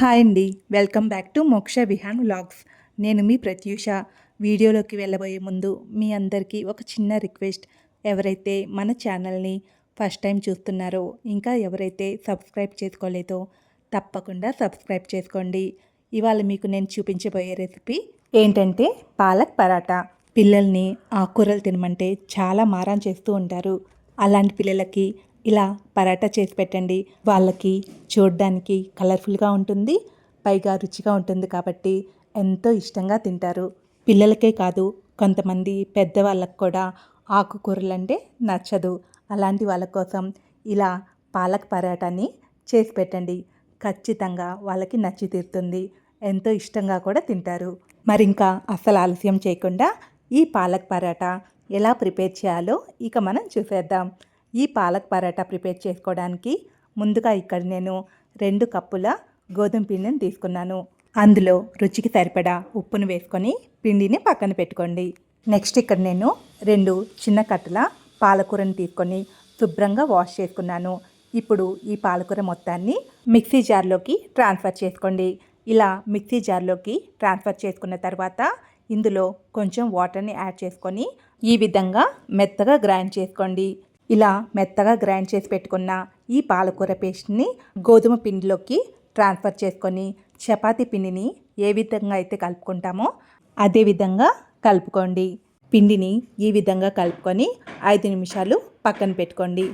Hi అండి. Welcome back to మోక్ష Vihaan vlogs. నేను మీ ప్రత్యూష. వీడియోలోకి వెళ్ళబోయే ముందు మీ అందరికీ ఒక చిన్న రిక్వెస్ట్. ఎవరైతే మన ఛానల్ని ఫస్ట్ టైం చూస్తున్నారో ఇంకా ఎవరైతే సబ్స్క్రైబ్ చేసుకోలేదో తప్పకుండా సబ్స్క్రైబ్ చేసుకోండి. ఇవాళ మీకు నేను చూపించబోయే రెసిపీ ఏంటంటే పాలక్ పరాటా. పిల్లల్ని ఆకుకూరలు తినమంటే చాలా మారం చేస్తూ ఉంటారు. అలాంటి పిల్లలకి ఇలా పరాటా చేసి పెట్టండి. వాళ్ళకి చూడడానికి కలర్ఫుల్గా ఉంటుంది పైగా రుచిగా ఉంటుంది కాబట్టి ఎంతో ఇష్టంగా తింటారు. పిల్లలకే కాదు కొంతమంది పెద్దవాళ్ళకు కూడా ఆకుకూరలు అంటే నచ్చదు. అలాంటి వాళ్ళ కోసం ఇలా పాలక్ పరాటాని చేసి పెట్టండి. ఖచ్చితంగా వాళ్ళకి నచ్చి తీరుతుంది. ఎంతో ఇష్టంగా కూడా తింటారు. మరి ఇంకా అస్సలు ఆలస్యం చేయకుండా ఈ పాలక్ పరాటా ఎలా ప్రిపేర్ చేయాలో ఇక మనం చూసేద్దాం. ఈ పాలక్ పరాటా ప్రిపేర్ చేసుకోవడానికి ముందుగా ఇక్కడ నేను రెండు కప్పుల గోధుమ పిండిని తీసుకున్నాను. అందులో రుచికి సరిపడా ఉప్పును వేసుకొని పిండిని పక్కన పెట్టుకోండి. నెక్స్ట్ ఇక్కడ నేను రెండు చిన్న కట్టల పాలకూరని తీసుకొని శుభ్రంగా వాష్ చేసుకున్నాను. ఇప్పుడు ఈ పాలకూర మొత్తాన్ని మిక్సీ జార్లోకి ట్రాన్స్ఫర్ చేసుకోండి. ఇలా మిక్సీ జార్లోకి ట్రాన్స్ఫర్ చేసుకున్న తర్వాత ఇందులో కొంచెం వాటర్ని యాడ్ చేసుకొని ఈ విధంగా మెత్తగా గ్రైండ్ చేసుకోండి. ఇలా మెత్తగా గ్రైండ్ చేసి పెట్టుకున్న ఈ పాలకూర పేస్ట్ని గోధుమ పిండిలోకి ట్రాన్స్ఫర్ చేసుకొని చపాతి పిండిని ఏ విధంగా అయితే కలుపుకుంటామో అదే విధంగా కలుపుకోండి. పిండిని ఈ విధంగా కలుపుకొని ఐదు నిమిషాలు పక్కన పెట్టుకోండి.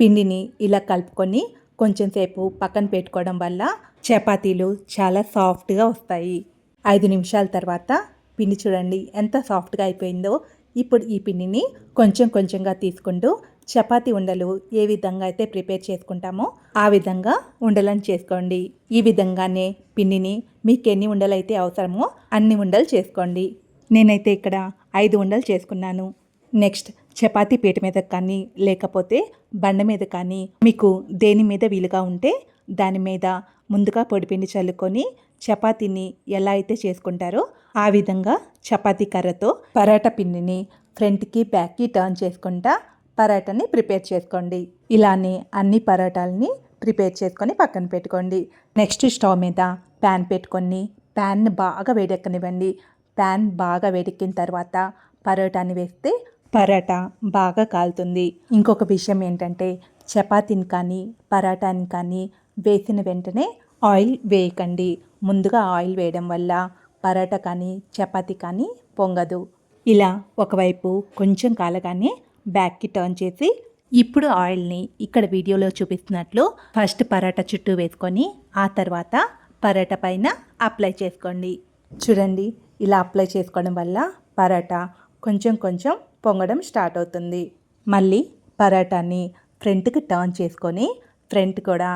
పిండిని ఇలా కలుపుకొని కొంచెం సేపు పక్కన పెట్టుకోవడం వల్ల చపాతీలు చాలా సాఫ్ట్గా వస్తాయి. ఐదు నిమిషాల తర్వాత పిండి చూడండి ఎంత సాఫ్ట్గా అయిపోయిందో. ఇప్పుడు ఈ పిండిని కొంచెం కొంచెంగా తీసుకుంటూ చపాతి ఉండలు ఏ విధంగా అయితే ప్రిపేర్ చేసుకుంటామో ఆ విధంగా ఉండలను చేసుకోండి. ఈ విధంగానే పిండిని మీకు ఎన్ని ఉండలు అయితే అవసరమో అన్ని ఉండలు చేసుకోండి. నేనైతే ఇక్కడ ఐదు ఉండలు చేసుకున్నాను. నెక్స్ట్ చపాతీ పీట మీద కానీ లేకపోతే బండ మీద కానీ మీకు దేని మీద వీలుగా ఉంటే దాని మీద ముందుగా పొడిపిండి చల్లుకొని చపాతీని ఎలా అయితే చేసుకుంటారో ఆ విధంగా చపాతీ కర్రతో పరాటా పిండిని ఫ్రంట్కి బ్యాక్కి టర్న్ చేసుకుంటా పరాటాని ప్రిపేర్ చేసుకోండి. ఇలానే అన్ని పరాటాలని ప్రిపేర్ చేసుకొని పక్కన పెట్టుకోండి. నెక్స్ట్ స్టవ్ మీద ప్యాన్ పెట్టుకొని ప్యాన్ని బాగా వేడెక్కనివ్వండి. ప్యాన్ బాగా వేడెక్కిన తర్వాత పరోటాని వేస్తే పరాటా బాగా కాలుతుంది. ఇంకొక విషయం ఏంటంటే చపాతీని కానీ పరాటాని కానీ వేసిన వెంటనే ఆయిల్ వేయకండి. ముందుగా ఆయిల్ వేయడం వల్ల పరాటా కానీ చపాతీ కానీ పొంగదు. ఇలా ఒకవైపు కొంచెం కాలగానే బ్యాక్కి టర్న్ చేసి ఇప్పుడు ఆయిల్ని ఇక్కడ వీడియోలో చూపిస్తున్నట్లు ఫస్ట్ పరాటా చుట్టూ వేసుకొని ఆ తర్వాత పరాటా పైన అప్లై చేసుకోండి. చూడండి ఇలా అప్లై చేసుకోవడం వల్ల పరాటా కొంచెం కొంచెం పొంగడం స్టార్ట్ అవుతుంది. మళ్ళీ పరాటాని ఫ్రంట్కి టర్న్ చేసుకొని ఫ్రంట్ కూడా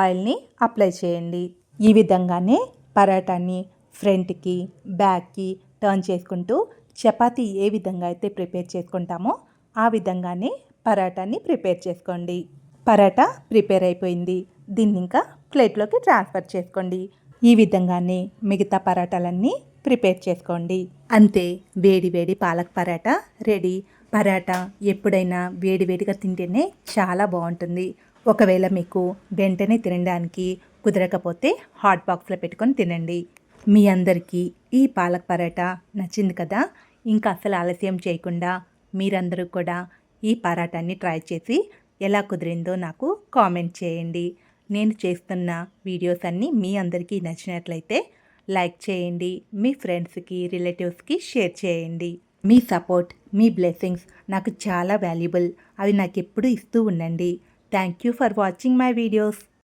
ఆయిల్ని అప్లై చేయండి. ఈ విధంగానే పరాటాన్ని ఫ్రంట్కి బ్యాక్కి టర్న్ చేసుకుంటూ చపాతీ ఏ విధంగా అయితే ప్రిపేర్ చేసుకుంటామో ఆ విధంగానే పరాటాని ప్రిపేర్ చేసుకోండి. పరాటా ప్రిపేర్ అయిపోయింది. దీన్ని ఇంకా ప్లేట్లోకి ట్రాన్స్ఫర్ చేసుకోండి. ఈ విధంగానే మిగతా పరాటాలన్నీ ప్రిపేర్ చేసుకోండి. అంతే వేడి వేడి పాలక్ పరాటా రెడీ. పరాటా ఎప్పుడైనా వేడి వేడిగా తింటేనే చాలా బాగుంటుంది. ఒకవేళ మీకు వెంటనే తినడానికి కుదరకపోతే హాట్ బాక్స్లో పెట్టుకొని తినండి. మీ అందరికీ ఈ పాలక్ పరాటా నచ్చింది కదా? ఇంకా అసలు ఆలస్యం చేయకుండా మీరందరూ కూడా ఈ పరాటాన్ని ట్రై చేసి ఎలా కుదిరిందో నాకు కామెంట్ చేయండి. నేను చేస్తున్న వీడియోస్ అన్నీ మీ అందరికీ నచ్చినట్లయితే లైక్ చేయండి మీ ఫ్రెండ్స్కి రిలేటివ్స్కి షేర్ చేయండి. మీ సపోర్ట్ మీ బ్లెస్సింగ్స్ నాకు చాలా వాల్యుబుల్. అవి నాకు ఎప్పుడు ఇస్తూ ఉండండి. Thank you for watching my videos.